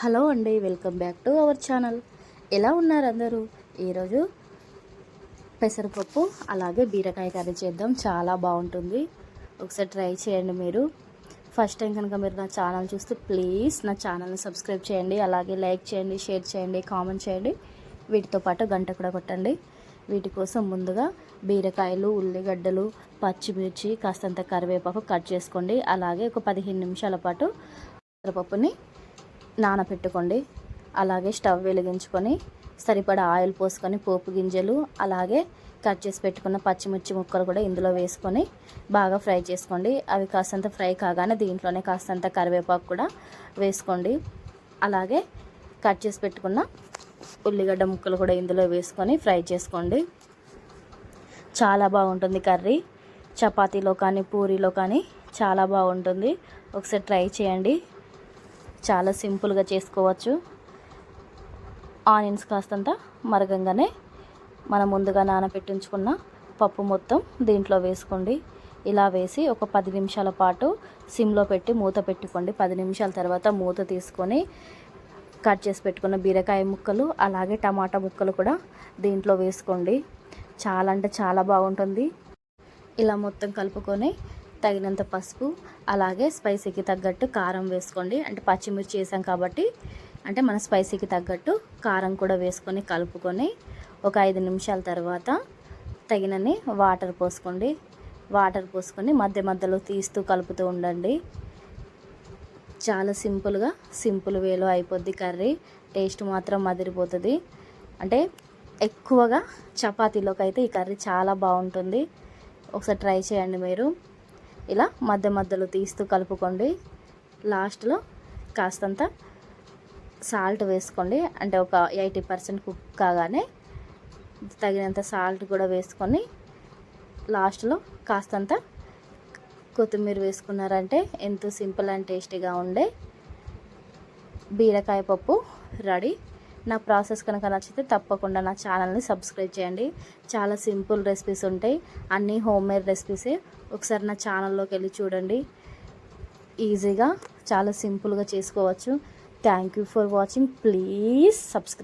Hello అండి welcome back to our channel. ఎలా ఉన్నారు అందరూ? ఈరోజు పెసరపప్పు అలాగే బీరకాయ కర్రీ చేద్దాం. చాలా బాగుంటుంది. ఒకసారి ట్రై చేయండి మీరు. ఫస్ట్ టైం కనుక మీరు నా ఛానల్ చూస్తే ప్లీజ్ నా ఛానల్ని సబ్స్క్రైబ్ చేయండి అలాగే లైక్ చేయండి షేర్ చేయండి కామెంట్ చేయండి. వీటితో పాటు గంట కూడా కొట్టండి. వీటి కోసం ముందుగా బీరకాయలు ఉల్లిగడ్డలు పచ్చిమిర్చి కాస్తంత కరివేపాకు కట్ చేసుకోండి. అలాగే ఒక పదిహేను నిమిషాల పాటు పెసరపప్పుని నానబెట్టుకోండి అలాగే స్టవ్ వెలిగించుకొని సరిపడా ఆయిల్ పోసుకొని పోపు గింజలు అలాగే కట్ చేసి పెట్టుకున్న పచ్చిమిర్చి ముక్కలు కూడా ఇందులో వేసుకొని బాగా ఫ్రై చేసుకోండి. అవి కాస్తంత ఫ్రై కాగానే దీంట్లోనే కాస్తంత కరివేపాకు కూడా వేసుకోండి. అలాగే కట్ చేసి పెట్టుకున్న ఉల్లిగడ్డ ముక్కలు కూడా ఇందులో వేసుకొని ఫ్రై చేసుకోండి. చాలా బాగుంటుంది కర్రీ. చపాతీలో కానీ పూరీలో కానీ చాలా బాగుంటుంది. ఒకసారి ట్రై చేయండి. చాలా సింపుల్గా చేసుకోవచ్చు. ఆనియన్స్ కాస్తంత మరగంగానే మనం ముందుగా నానబెట్టించుకున్న పప్పు మొత్తం దీంట్లో వేసుకోండి. ఇలా వేసి ఒక పది నిమిషాల పాటు సిమ్లో పెట్టి మూత పెట్టుకోండి. పది నిమిషాల తర్వాత మూత తీసుకొని కట్ చేసి పెట్టుకున్న బీరకాయ ముక్కలు అలాగే టమాటా ముక్కలు కూడా దీంట్లో వేసుకోండి. చాలా అంటే చాలా బాగుంటుంది. ఇలా మొత్తం కలుపుకొని తగినంత పసుపు అలాగే స్పైసీకి తగ్గట్టు కారం వేసుకోండి. అంటే పచ్చిమిర్చి వేసాం కాబట్టి అంటే మన స్పైసీకి తగ్గట్టు కారం కూడా వేసుకొని కలుపుకొని ఒక ఐదు నిమిషాల తర్వాత తగినన్ని వాటర్ పోసుకోండి. వాటర్ పోసుకొని మధ్య మధ్యలో తీస్తూ కలుపుతూ ఉండండి. చాలా సింపుల్గా సింపుల్ వేలో అయిపోద్ది కర్రీ. టేస్ట్ మాత్రం మదిరిపోతుంది అంటే ఎక్కువగా చపాతీలోకి అయితే ఈ కర్రీ చాలా బాగుంటుంది. ఒకసారి ట్రై చేయండి మీరు. ఇలా మధ్య మధ్యలో తీస్తూ కలుపుకోండి. లాస్ట్లో కాస్తంత సాల్ట్ వేసుకోండి. అంటే ఒక ఎయిటీ పర్సెంట్ కుక్ కాగానే తగినంత సాల్ట్ కూడా వేసుకొని లాస్ట్లో కాస్తంత కొత్తిమీర వేసుకున్నారంటే ఎంతో సింపుల్ అండ్ టేస్టీగా ఉండే బీరకాయ పప్పు రెడీ. నా ప్రాసెస్ కనుక నచ్చితే తప్పకుండా నా ఛానల్ని సబ్స్క్రైబ్ చేయండి. చాలా సింపుల్ రెసిపీస్ ఉంటాయి. అన్నీ హోమ్ మేడ్ రెసిపీసే. ఒకసారి నా ఛానల్లోకి వెళ్ళి చూడండి. ఈజీగా చాలా సింపుల్గా చేసుకోవచ్చు. Thank you for watching please subscribe